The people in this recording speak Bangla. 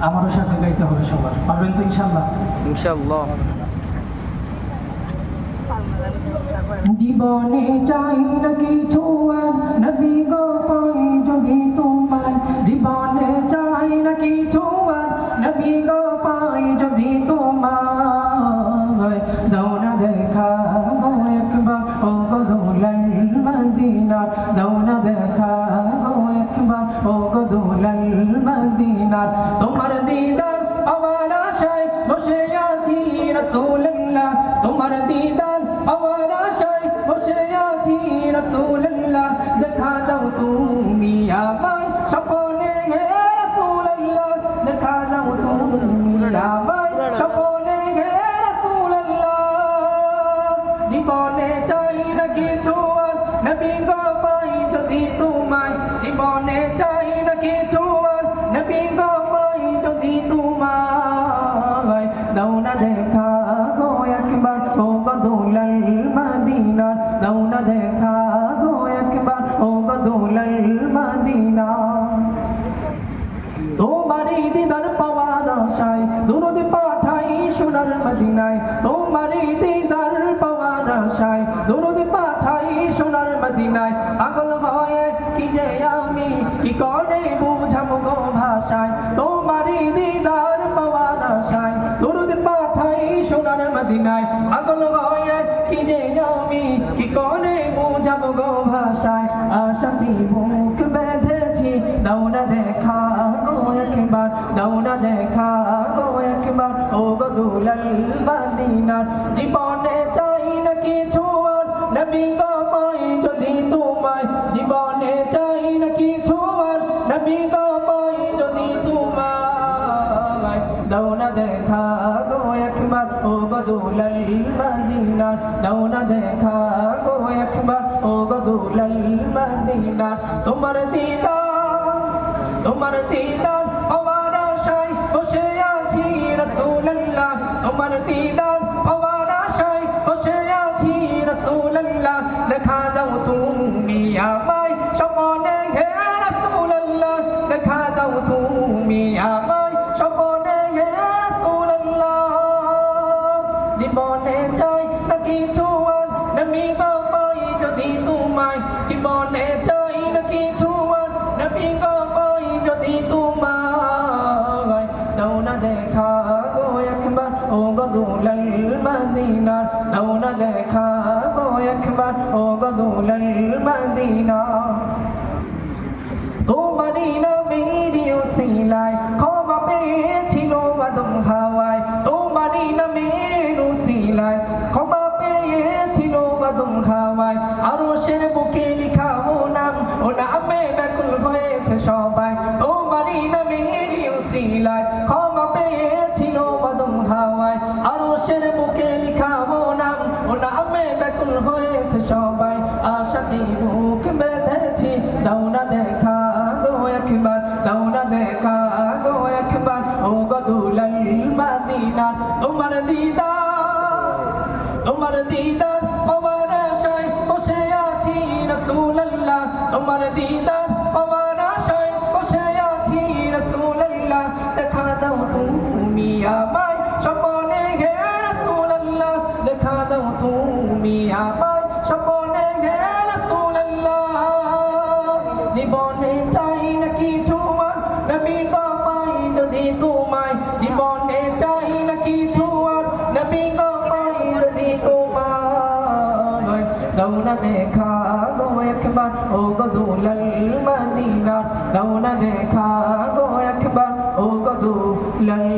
আমারও সাথে গাইতে হবে সবার। পারবেন তো ইনশাল্লাহ ইনশাল্লাহ জীবনে চাই না কিছু আর নবী গো পাই যদি তোমার জীবনে চাই না কিছু দাও না দেখা গো একবার, ও গো দুলাল মদিনা তোমারই দিদার পাওয়ার আশায় দুরুদ পাঠাই সোনার মদিনায়। তোমারই দিদার পাওয়ার আশায় দুরুদ পাঠাই সোনার মদিনায়। পাগল হয়ে কি যে আমি, কি করে বুঝাবো গো ভাষায়? তোমারই দিদার পাওয়ার আশায় দুরুদ পাঠাই সোনার মদিনায়। পাগল হয়ে কি যে আমি কি করে বুঝাব গো ভাষায়? আশাতি মুখ বেঁধেছি। না দেখা গো একবার না দেখা গো একবার। ও গো দুলাল বাদিনার, জীবনে চাই না কিছু আর। নবী গো পাই যদি তোমায় ও গো দুলাল মদিনার দাও না দেখা গো একবার ও গো দুলাল মদিনার তোমার দিদার তোমার দিদার আমার আশায় বসে আছি রাসূলুল্লাহ। তোমার দিদার আমার আশায় বসে আছি রাসূলুল্লাহ। দেখা দাও তুমি আমায়, স্বপ্নে হে রাসূলুল্লাহ। দেখা দাও তুমি আমায় নবী গো পাই যদি তোমায় জীবনে চাই না কিছু আর নবী গো পাই যদি তোমায় দাও না দেখা গো একবার, ও গো দুলাল মদিনার, দাও না দেখা গো একবার, ও গো দুলাল মদিনা ব্যাকুল হয়েছে সবাই। আশাতে বুক বেঁধেছি। না দেখা গো একবার না দেখা গো একবার। ও গো দুলাল মদিনা তোমার দিদার তোমার দিদার পাওয়ার আশায় বসে আছি রাসূলুল্লাহ। তোমার দিদার পাওয়ার আমায় স্বপ্নে রাসূলুল্লাহ জীবনে চাই না কিছু আর নবী পাই যদি তোমায় জীবনে চাই না কিছু আর, নবী পাই যদি তোমায়। না দেখা গো একবার, ও গো দুলাল মদিনা না দেখা গো একবার, ও গো দুলাল